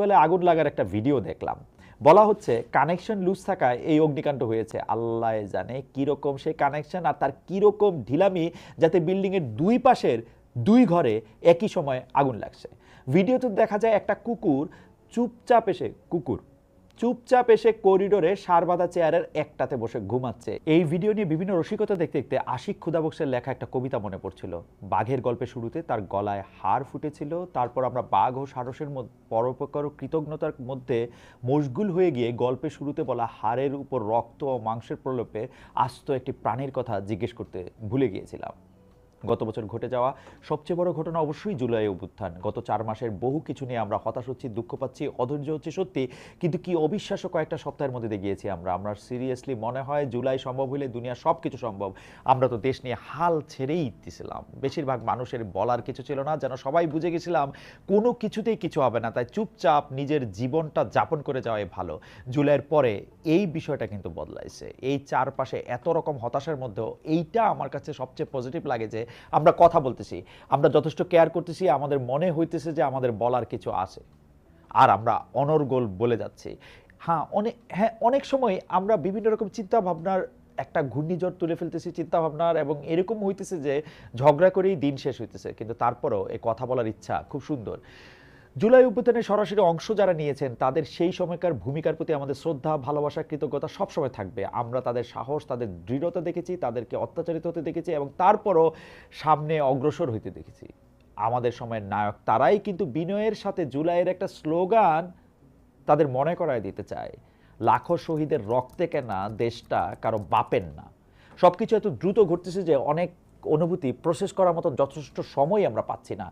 ফেস্টিভ্যালে আগুন লাগার একটা ভিডিও দেখলাম। বলা হচ্ছে কানেকশন লুজ থাকায় এই অগ্নিকাণ্ড হয়েছে। আল্লাহ জানে কীরকম সেই কানেকশন আর তার কীরকম ঢিলামি যাতে বিল্ডিংয়ের দুই পাশের দুই ঘরে একই সময় আগুন লাগছে। ভিডিওতে দেখা যায় একটা কুকুর চুপচাপ এসে, কুকুর চুপচাপ এসে করিডোরে সার বাঁধা চেয়ারের একটাতে বসে ঘুমাচ্ছে। এই ভিডিও নিয়ে বিভিন্ন রসিকতা দেখতে দেখতে আশিক ক্ষুদাবক্সের লেখা একটা কবিতা মনে পড়ছিল। বাঘের গল্পের শুরুতে তার গলায় হাড় ফুটেছিল, তারপর আমরা বাঘ ও সারসের পরোপকার কৃতজ্ঞতার মধ্যে মশগুল হয়ে গিয়ে গল্পের শুরুতে বলা হাড়ের উপর রক্ত ও মাংসের প্রলোপে আস্ত একটি প্রাণীর কথা জিজ্ঞেস করতে ভুলে গিয়েছিলাম। গত বছর ঘটে যাওয়া সবচেয়ে বড় ঘটনা অবশ্যই জুলাই অভ্যুত্থান। গত চার মাসের বহু কিছু নিয়ে আমরা হতাশ হচ্ছি, দুঃখ পাচ্ছি, অধৈর্য হচ্ছে সত্যি, কিন্তু কি অবিশ্বাস্য কয়েকটা সপ্তাহের মধ্যে গিয়েছি আমরা। আমরা সিরিয়াসলি মনে হয় জুলাই সম্ভব হলে দুনিয়া সব কিছু সম্ভব। আমরা তো দেশ নিয়ে হাল ছেড়েই ইত্তিছিলাম বেশিরভাগ মানুষের বলার কিছু ছিল না, যেন সবাই বুঝে গেছিলাম কোনো কিছুতেই কিছু হবে না, তাই চুপচাপ নিজের জীবনটা যাপন করে যাওয়াই ভালো। জুলাইয়ের পরে এই বিষয়টা কিন্তু বদলাইছে। এই চারপাশে এত রকম হতাশার মধ্যেও এইটা আমার কাছে সবচেয়ে পজিটিভ লাগে যে আমরা কথা বলতেছি, আমরা যথেষ্ট কেয়ার করতেছি, আমাদের মনে হইতেছে যে আমাদের বলার কিছু আছে। আর আমরা অনর্গল বলে যাচ্ছি। হ্যাঁ অনেক হ্যাঁ অনেক সময় আমরা বিভিন্ন রকম চিন্তাভাবনার একটা ঘূর্ণিঝড় তুলে ফেলতেছি, চিন্তাভাবনার, এবং এরকম হইতেছে যে ঝগড়া করেই দিন শেষ হইতেছে, কিন্তু তারপরও এই কথা বলার ইচ্ছা খুব সুন্দর। জুলাই অভ্যুত্থানের সরাসরি অংশ যারা নিয়েছেন, তাদের সেই সময়কার ভূমিকার প্রতি আমাদের শ্রদ্ধা, ভালোবাসা, কৃতজ্ঞতা সবসময় থাকবে। আমরা তাদের সাহস, তাদের দৃঢ়তা দেখেছি, তাদেরকে অত্যাচারিত হতে দেখেছি এবং তারপরও সামনে অগ্রসর হইতে দেখেছি। আমাদের সময়ের নায়ক তারাই কিন্তু বিনয়ের সাথে জুলাইয়ের একটা স্লোগান তাদের মনে করায় দিতে চায়। লাখো শহীদের রক্তে কেনা দেশটা কারও বাপের না। সব কিছু এত দ্রুত ঘটতেছে যে অনেক অনুভূতি প্রসেস করার মতন যথেষ্ট সময় আমরা পাচ্ছি না।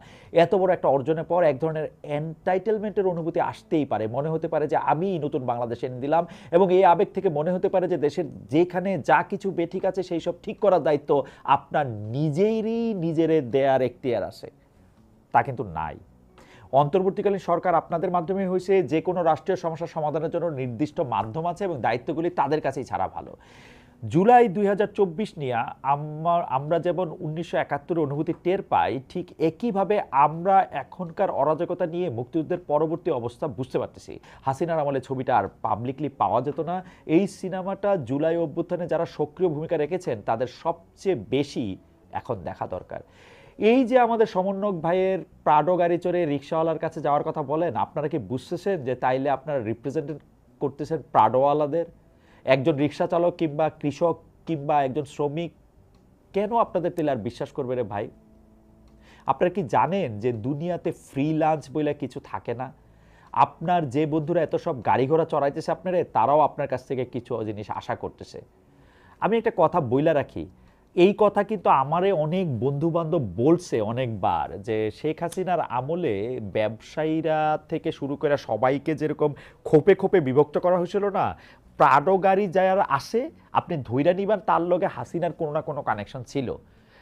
এত বড় একটা অর্জনের পর এক ধরনের এন্টাইটেলমেন্টের অনুভূতি আসতেই পারে। মনে হতে পারে যে আমি নতুন বাংলাদেশ এনে দিলাম এবং এই আবেগ থেকে মনে হতে পারে যে দেশের যেখানে যা কিছু বেঠিক আছে সেই সব ঠিক করার দায়িত্ব আপনার নিজেরই নিজের দেয়ার এখতিয়ার আছে। তা কিন্তু নাই। অন্তর্বর্তীকালীন সরকার আপনাদের মাধ্যমে হয়েছে যে কোনো রাষ্ট্রীয় সমস্যা সমাধানের জন্য নির্দিষ্ট মাধ্যম আছে এবং দায়িত্বগুলি তাদের কাছেই ছাড়া ভালো। জুলাই দুই নিয়ে আমার আমরা যেমন উনিশশো একাত্তরের অনুভূতি টের পাই, ঠিক একইভাবে আমরা এখনকার অরাজকতা নিয়ে মুক্তিযুদ্ধের পরবর্তী অবস্থা বুঝতে পারতেছি। হাসিনার আমলে ছবিটা আর পাবলিকলি পাওয়া যেত না। এই সিনেমাটা জুলাই অভ্যুত্থানে যারা সক্রিয় ভূমিকা রেখেছেন, তাদের সবচেয়ে বেশি এখন দেখা দরকার। এই যে আমাদের সমন্বয়ক ভাইয়ের প্রাডো গাড়ি চড়ে রিক্সাওয়ালার কাছে যাওয়ার কথা বলেন, আপনারা কি বুঝতেছেন যে তাইলে আপনারা রিপ্রেজেন্ট করতেছেন প্রাডোওয়ালাদের? একজন রিক্সা চালক কিংবা কৃষক কিংবা একজন শ্রমিক, কেন আপনাদের তেলে আর বিশ্বাস করবে রে ভাই? আপনারা কি জানেন যে দুনিয়াতে ফ্রি লাঞ্চ বলে কিছু থাকে না? আপনার যে বন্ধুরা এত সব গাড়ি ঘোড়া চড়াইতেছে আপনারে, তারাও আপনার কাছ থেকে কিছু জিনিস আশা করতেছে। আমি একটা কথা বইলা রাখি, এই কথা কিন্তু আমারে অনেক বন্ধু বান্ধব বলছে অনেকবার যে শেখ হাসিনার আমলে ব্যবসায়ীরা থেকে শুরু করে সবাইকে যেরকম খোপে খোপে বিভক্ত করা হয়েছিল না প্রাডো গাড়ি যারা আসে, আপনি ধৈরা নিবেন, তার লগে হাসিনার কোনো না কোনো কানেকশন ছিল।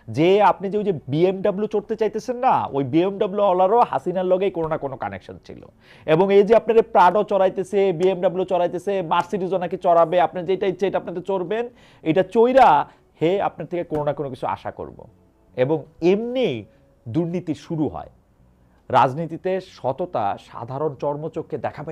যে আপনি যে ওই যে বিএমডাব্লিউ চড়তে চাইতেছেন না, ওই বিএমডাব্লিউ ওলারও হাসিনার লগেই কোনো না কোনো কানেকশন ছিল। এবং এই যে আপনার প্রাডো চড়াইতেছে বিএমডাব্লিউ চড়াইতেছে মার্সিডিজও নাকি চড়াবে আপনি যেটা ইচ্ছে এটা আপনাদের চড়বেন, এটা চইরা হে আপনার থেকে কোনো না কোনো কিছু আশা করব। এবং এমনি দুর্নীতি শুরু হয়। রাজনীতিতে সততা সাধারণ চর্মচক্ষে দেখা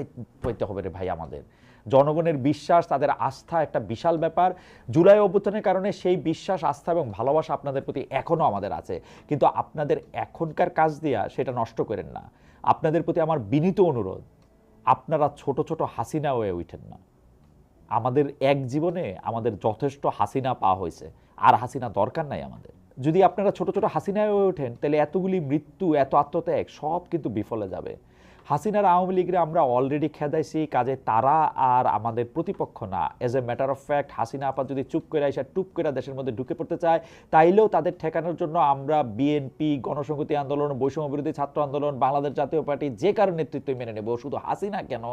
পাইতে হবে রে ভাই আমাদের। জনগণের বিশ্বাস, তাদের আস্থা একটা বিশাল ব্যাপার। জুলাই অভ্যুত্থানের কারণে সেই বিশ্বাস, আস্থা এবং ভালোবাসা আপনাদের প্রতি এখনও আমাদের আছে। কিন্তু আপনাদের এখনকার কাজ দিয়া সেটা নষ্ট করেন না। আপনাদের প্রতি আমার বিনীত অনুরোধ, আপনারা ছোট ছোট হাসিনা হয়ে উঠেন না। আমাদের এক জীবনে আমাদের যথেষ্ট হাসিনা পাওয়া হয়েছে। আর হাসিনা দরকার নাই আমাদের। যদি আপনারা ছোট ছোট হাসিনায় হয়ে ওঠেন, তাহলে এতগুলি মৃত্যু, এত আত্মত্যাগ, সব কিন্তু বিফলে যাবে। হাসিনার আওয়ামী লীগের আমরা অলরেডি খেদাইছি, কাজে তারা আর আমাদের প্রতিপক্ষ না। As a matter of fact Hasina আপা যদি চুপ করে এসে টুপ করে দেশের মধ্যে ঢুকে পড়তে চায়, তাইলেও তাদের ঠেকানোর জন্য আমরা বিএনপি গণসংহতি আন্দোলন, বৈষম্য বিরোধী ছাত্র আন্দোলন, বাংলাদেশ জাতীয় পার্টি যে কারও নেতৃত্ব মেনে নেব, শুধু হাসিনা কেন?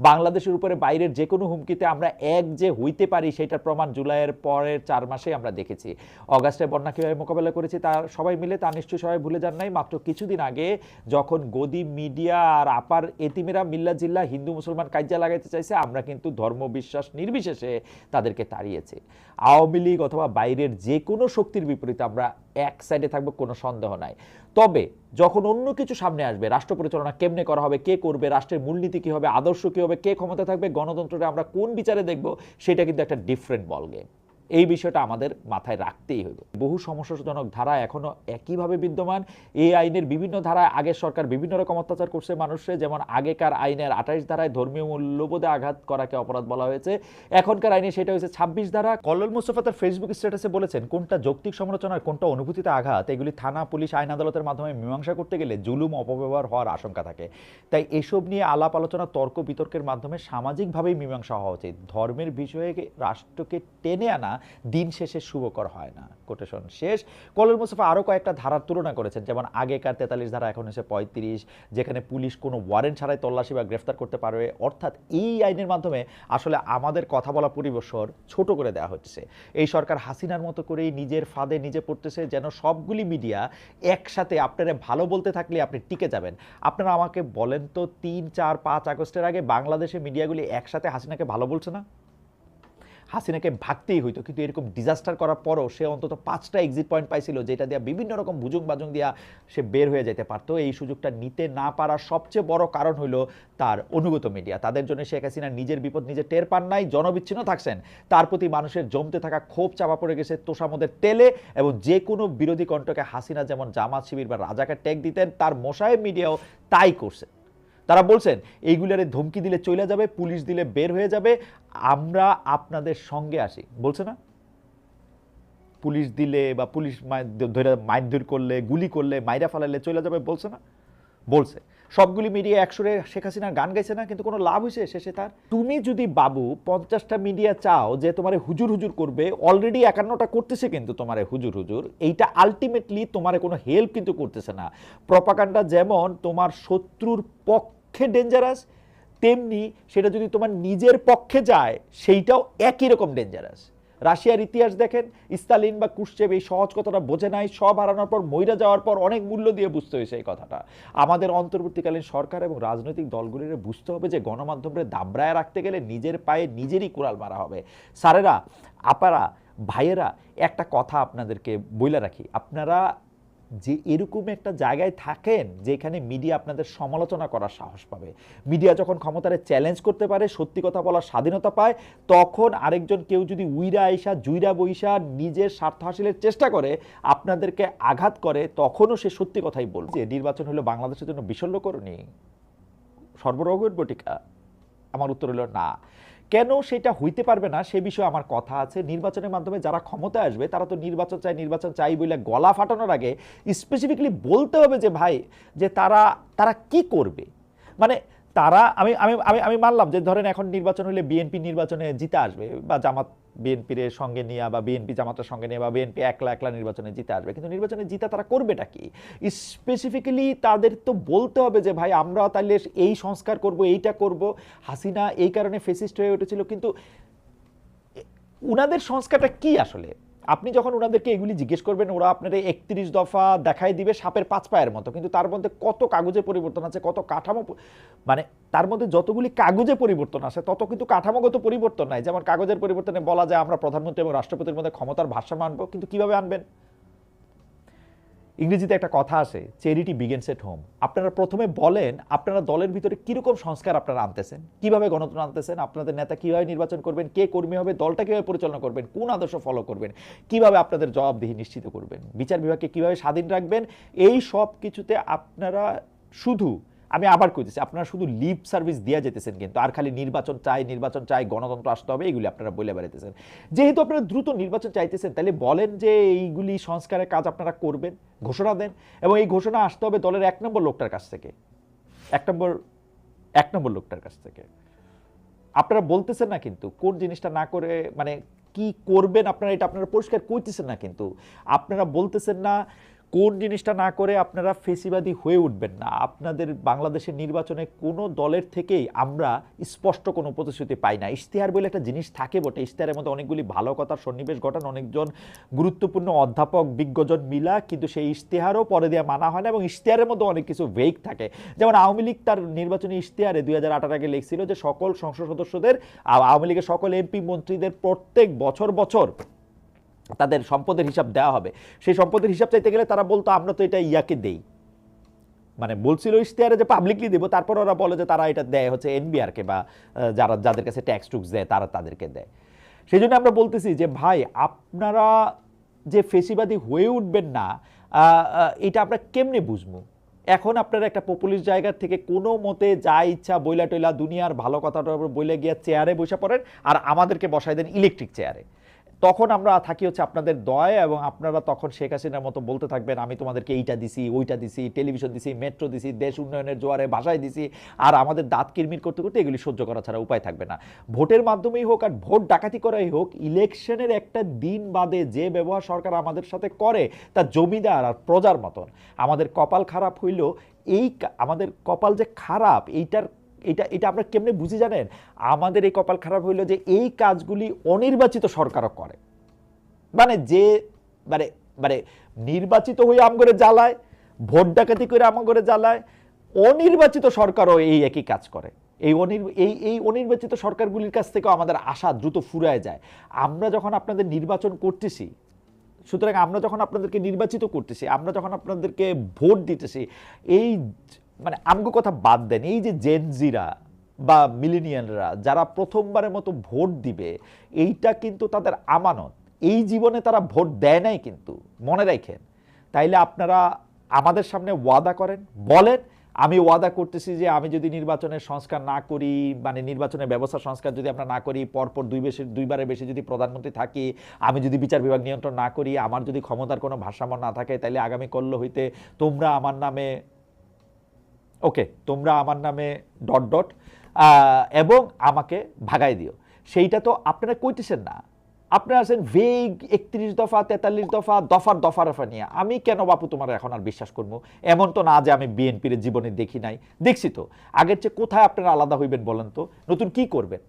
বাংলাদেশের উপরে বাইরের যে কোনো হুমকিতে আমরা এক যে হইতে পারি, সেটার প্রমাণ জুলাইয়ের পরের চার মাসে আমরা দেখেছি। অগাস্টে বন্যা কীভাবে মোকাবেলা করেছি তার সবাই মিলে তা নিশ্চয়ই সবাই ভুলে যান নাই। মাত্র কিছুদিন আগে যখন গদি মিডিয়া আর আপার এতিমেরা মিল্লা জিল্লা হিন্দু মুসলমান কাজ্যা লাগাইতে চাইছে, আমরা কিন্তু ধর্ম বিশ্বাস নির্বিশেষে তাদেরকে তাড়িয়েছি। আওয়ামী লীগ অথবা বাইরের যে কোনো শক্তির বিপরীতে আমরা এক সাইডে থাকব, কোনো সন্দেহ নাই। তবে যখন অন্য কিছু সামনে আসবে, রাষ্ট্র পরিচালনা কেমনে করা হবে, কে করবে, রাষ্ট্রের মূলনীতি কী হবে, আদর্শ কী হবে, কে ক্ষমতা থাকবে গণতন্ত্রে আমরা কোন বিচারে দেখব, সেটা কিন্তু একটা ডিফারেন্ট বল গেম এই বিষয়টা আমাদের মাথায় রাখতেই হবে বহু সমস্যাজনক ধারা এখনও একইভাবে বিদ্যমান। এই আইনের বিভিন্ন ধারায় আগের সরকার বিভিন্ন রকম অত্যাচার করছে মানুষে, যেমন আগেকার আইনের আঠাইশ ধারায় ধর্মীয় মূল্যবোধে আঘাত করাকে অপরাধ বলা হয়েছে। এখনকার আইনে সেটা হয়েছে ছাব্বিশ ধারা। কল্লোল মুস্তফা তার ফেসবুক স্ট্যাটাসে বলেছেন, কোনটা যৌক্তিক সমালোচনার কোনটা অনুভূতিতে আঘাত, এগুলি থানা, পুলিশ, আইন আদালতের মাধ্যমে মীমাংসা করতে গেলে জুলুম, অপব্যবহার হওয়ার আশঙ্কা থাকে। তাই এসব নিয়ে আলাপ, আলোচনা, তর্ক, বিতর্কের মাধ্যমে সামাজিকভাবেই মীমাংসা হওয়া উচিত। ধর্মের বিষয়ে রাষ্ট্রকে টেনে আনা দিন শেষে শুভকর হয় না। কোটেশন শেষ। কলল মুস্তফা আরও কয়েকটা ধারার তুলনা করেছেন, যেমন আগেকার তেতাল্লিশ ধারা এখন হচ্ছে পঁয়ত্রিশ, যেখানে পুলিশ কোনো ওয়ারেন্ট ছাড়াই তল্লাশি বা গ্রেফতার করতে পারবে। অর্থাৎ এই আইনের মাধ্যমে আসলে আমাদের কথা বলা পরিবেশর ছোট করে দেওয়া হচ্ছে। এই সরকার হাসিনার মতো করেই নিজের ফাঁদে নিজে পড়তেছে, যেন সবগুলি মিডিয়া একসাথে আপনারা ভালো বলতে থাকলে আপনি টিকে যাবেন। আপনারা আমাকে বলেন তো তিন, চার, পাঁচ আগস্টের আগে বাংলাদেশে মিডিয়াগুলি একসাথে হাসিনাকে ভালো বলছে না? হাসিনাকে ভাগতেই হইতো। কিন্তু এরকম ডিজাস্টার করার পরও সে অন্তত পাঁচটা এক্সিট পয়েন্ট পাইছিল, যেটা দিয়া বিভিন্ন রকম বুজুং বাজুং দিয়া সে বের হয়ে যেতে পারতো। এই সুযোগটা নিতে না পারার সবচেয়ে বড় কারণ হলো তার অনুগত মিডিয়া তাদের জন্য শেখ হাসিনা নিজের বিপদ নিজে টের পান নাই, জনবিচ্ছিন্ন থাকছেন। তার প্রতি মানুষের জমতে থাকা ক্ষোভ চাপা পড়ে গেছে তোষামদের তেলে এবং যে কোনো বিরোধী কণ্ঠকে হাসিনা যেমন জামাত শিবির বা রাজাকে ট্যাগ দিতেন, তার মোশাহেব মিডিয়াও তাই করছে। তারা বলছেন, এইগুলারে ধমকি দিলে চলে যাবে, পুলিশ দিলে বের হয়ে যাবে, আমরা আপনাদের সঙ্গে আসি বলছে না? পুলিশ দিলে বা পুলিশ ধরে মারধর করলে, গুলি করলে, মাইরা ফালালে চলে যাবে বলছে না? বলছে। সবগুলি মিডিয়া একসরে শেখ হাসিনার গান গাইছে না, কিন্তু কোনো লাভ হয়েছে শেষে তার, তুমি যদি বাবু, পঞ্চাশটা মিডিয়া চাও যে তোমার হুজুর হুজুর করবে অলরেডি একান্নটা করতেছে কিন্তু তোমার হুজুর হুজুর, এইটা আলটিমেটলি তোমার কোনো হেল্প কিন্তু করতেছে না। প্রপাকাণ্ডা যেমন তোমার শত্রুর পক্ষে ডেঞ্জারাস তেমনি সেটা যদি তোমার নিজের পক্ষে যায়, সেইটাও একই রকম ডেঞ্জারাস রাশিয়ার ইতিহাস দেখেন, স্তালিন বা কুশ্চেব এই সহজ কথাটা বোঝে নাই, সব হারানোর পর, মইরা যাওয়ার পর অনেক মূল্য দিয়ে বুঝতে হয়েছে এই কথাটা। আমাদের অন্তর্বর্তীকালীন সরকার এবং রাজনৈতিক দলগুলির বুঝতে হবে যে গণমাধ্যমে দাবড়ায় রাখতে গেলে নিজের পায়ে নিজেরই কুড়াল মারা হবে। স্যারেরা, আপারা, ভাইয়েরা, একটা কথা আপনাদেরকে বইলে রাখি। আপনারা যে এরকম একটা জায়গায় থাকেন যেখানে মিডিয়া আপনাদের সমালোচনা করার সাহস পাবে। মিডিয়া যখন ক্ষমতারে চ্যালেঞ্জ করতে পারে, সত্যি কথা বলার স্বাধীনতা পায়, তখন আরেকজন কেউ যদি উইরা আইসা, জুইরা বইসা নিজের স্বার্থ হাসিলের চেষ্টা করে, আপনাদেরকে আঘাত করে, তখনও সে সত্যি কথাই বলবে যে নির্বাচন হলো বাংলাদেশের জন্য বিশল্যকরণী। সর্বরোগের বটিকা। আমার উত্তর হলো না। কেন সেটা হইতে পারবে না সে বিষয়ে আমার কথা আছে। নির্বাচনের মাধ্যমে যারা ক্ষমতায় আসবে, তারা তো নির্বাচন চাই নির্বাচন চাই বলে গলা ফাটানোর আগে স্পেসিফিকলি বলতে হবে যে ভাই, যে তারা তারা কি করবে? মানে তারা, আমি আমি আমি আমি মানলাম যে ধরেন এখন নির্বাচন হলে বিএনপি নির্বাচনে জিতে আসবে বা জামাত বিএনপির সঙ্গে নিয়ে বা বিএনপি জামাতের সঙ্গে নিয়ে বা বিএনপি একলা একলা নির্বাচনে জিতে আসবে। কিন্তু নির্বাচনে জিতা তারা করবেটা কি? স্পেসিফিক্যালি তাদের তো বলতে হবে যে, ভাই, আমরা তাহলে এই সংস্কার করব, এইটা করব। হাসিনা এই কারণে ফেসিস্ট হয়ে উঠেছিল। কিন্তু উনাদের সংস্কারটা কি আসলে? আপনি যখন ওনাদেরকে এগুলি জিজ্ঞেস করবেন, ওরা আপনার একত্রিশ দফা দেখায় দিবে সাপের পাঁচ পায়ের মতো। কিন্তু তার মধ্যে কত কাগজে পরিবর্তন আছে, কত কাঠামো মানে তার মধ্যে যতগুলি কাগজে পরিবর্তন আছে, তত কিন্তু কাঠামোগত পরিবর্তন নাই। যেমন কাগজের পরিবর্তনে বলা যায়, আমরা প্রধানমন্ত্রী এবং রাষ্ট্রপতির মধ্যে ক্ষমতার ভারসাম্য আনব, কিন্তু কীভাবে আনবেন? ইংরেজিতে একটা কথা আছে চ্যারিটি বিগেন্স এট হোম আপনারা প্রথমে বলেন, আপনারা দলের ভিতরে কীরকম সংস্কার আপনারা আনতেছেন? কীভাবে গণতন্ত্র আনতেছেন? আপনাদের নেতা কীভাবে নির্বাচন করবেন? কে কর্মী হবে? দলটা কীভাবে পরিচালনা করবেন? কোন আদর্শ ফলো করবেন? কীভাবে আপনাদের জবাবদিহি নিশ্চিত করবেন? বিচার বিভাগকে কীভাবে স্বাধীন রাখবেন? এই সব কিছুতে আপনারা শুধু আমি আবার কইতেছি, আপনারা শুধু লিপ সার্ভিস দিয়া যেতেছেন কিন্তু, আর খালি নির্বাচন চাই নির্বাচন চাই, গণতন্ত্র আসতে হবে এইগুলি আপনারা বলে বেড়াইতেছেন। যেহেতু আপনারা দ্রুত নির্বাচন চাইতেছেন তাহলে বলেন যে এইগুলি সংস্কারের কাজ আপনারা করবেন, ঘোষণা দেন, এবং এই ঘোষণা আসতে হবে দলের এক নম্বর লোকটার কাছ থেকে। এক নম্বর এক নম্বর লোকটার কাছ থেকে। আপনারা বলতেছেন না কিন্তু, কোন জিনিসটা না করে মানে কি করবেন আপনারা, এটা আপনারা পরিষ্কার করতেছেন না কিন্তু। আপনারা বলতেছেন না কোন জিনিসটা না করে আপনারা ফেসিবাদী হয়ে উঠবেন না। আপনাদের বাংলাদেশের নির্বাচনে কোনো দলের থেকেই আমরা স্পষ্ট কোনো প্রতিশ্রুতি পাই না। ইশতেহার বলে একটা জিনিস থাকে বটে। ইশতেহারের মধ্যে অনেকগুলি ভালো কথার সন্নিবেশ ঘটান, অনেকজন গুরুত্বপূর্ণ অধ্যাপক, বিজ্ঞজন মিলা, কিন্তু সেই ইশতেহারও পরে দেওয়া মানা হয় না এবং ইশতেহারের মধ্যে অনেক কিছু ভেগ থাকে। যেমন আওয়ামী লীগ তার নির্বাচনী ইশতেহারে দুই হাজার আঠারো আগে লিখছিল যে সকল সংসদ সদস্যদের আওয়ামী লীগের সকল এমপি মন্ত্রীদের প্রত্যেক বছর বছর তাদের সম্পদের হিসাব দেওয়া হবে। সেই সম্পদের হিসাব চাইতে গেলে তারা বলতো, আমরা তো এটা ইয়াকে দেই। মানে বলছিল ইশতেহারে যে পাবলিকলি দেবো, তারপর ওরা বলে যে তারা এটা দেয় হচ্ছে এনবিআরকে বা যারা, যাদের কাছে ট্যাক্স টুক্স দেয়, তারা তাদেরকে দেয়। সেই জন্য আমরা বলতেছি যে, ভাই, আপনারা যে ফেসিবাদী হয়ে উঠবেন না এটা আমরা কেমনে বুঝব? এখন আপনারা একটা পপুলিস্ট জায়গা থেকে কোনো মতে যা ইচ্ছা বইলা টইলা দুনিয়ার ভালো কথাটা বইলে গিয়ে চেয়ারে বসে পড়েন, আর আমাদেরকে বসাই দেন ইলেকট্রিক চেয়ারে তখন আমরা থাকি হচ্ছে আপনাদের দয় এবং আপনারা তখন শেখ হাসিনার মতো বলতে থাকবেন, আমি তোমাদেরকে এইটা দিছি, ওইটা দিছি, টেলিভিশন দিছি, মেট্রো দিছি, দেশ উন্নয়নের জোয়ারে ভাষায় দিছি, আর আমাদের দাঁত কিরমির করতে করতে এগুলি সহ্য করা ছাড়া উপায় থাকবে না। ভোটের মাধ্যমেই হোক আর ভোট ডাকাতি করাই হোক, ইলেকশনের একটা দিন বাদে যে ব্যবহার সরকার আমাদের সাথে করে, তা জমিদার আর প্রজার মতন। আমাদের কপাল খারাপ হইল এই আমাদের কপাল যে খারাপ, এইটার এটা এটা আমরা কেমনে বুঝি জানেন? আমাদের এই কপাল খারাপ হইল যে এই কাজগুলি অনির্বাচিত সরকারও করে। মানে যে মানে মানে নির্বাচিত হয়ে আম করে জ্বালায়, ভোট ডাকাতি করে আম করে জ্বালায়, অনির্বাচিত সরকারও এই একই কাজ করে। এই অনির, এই এই অনির্বাচিত সরকারগুলির কাছ থেকেও আমাদের আশা দ্রুত ফুরায় যায়। আমরা যখন আপনাদের নির্বাচন করতেছি, সুতরাং আমরা যখন আপনাদেরকে নির্বাচিত করতেছি, আমরা যখন আপনাদেরকে ভোট দিতেছি, এই মানে আমগো কথা বাদ দেন, এই যে জেনজিরা বা মিলেনিয়ালরা যারা প্রথমবারের মতো ভোট দিবে, এইটা কিন্তু তাদের আমানত। এই জীবনে তারা ভোট দেয় নাই কিন্তু, মনে রাখেন। তাইলে আপনারা আমাদের সামনে ওয়াদা করেন, বলেন, আমি ওয়াদা করতেছি যে আমি যদি নির্বাচনের সংস্কার না করি মানে নির্বাচনের ব্যবস্থা সংস্কার যদি আমরা না করি, পরপর দুই বেশি, দুইবারের বেশি যদি প্রধানমন্ত্রী থাকি, আমি যদি বিচার বিভাগ নিয়ন্ত্রণ না করি, আমার যদি ক্ষমতার কোনো ভারসাম্য না থাকে তাহলে আগামী কল্য হইতে তোমরা আমার নামে ওকে, তোমরা আমার নামে ডট ডট এবং আমাকে ভাগাই দিও। সেইটা তো আপনারা কইতেছেন না। আপনারা আছেন ভেগ একত্রিশ দফা, তেতাল্লিশ দফা, দফার দফা রফা নিয়ে। আমি কেন বাপু তোমার এখন আর বিশ্বাস করব? এমন তো না যে আমি বিএনপির জীবনে দেখি নাই। দেখছি তো। আগের চেয়ে কোথায় আপনারা আলাদা হইবেন বলেন তো? নতুন কি করবেন?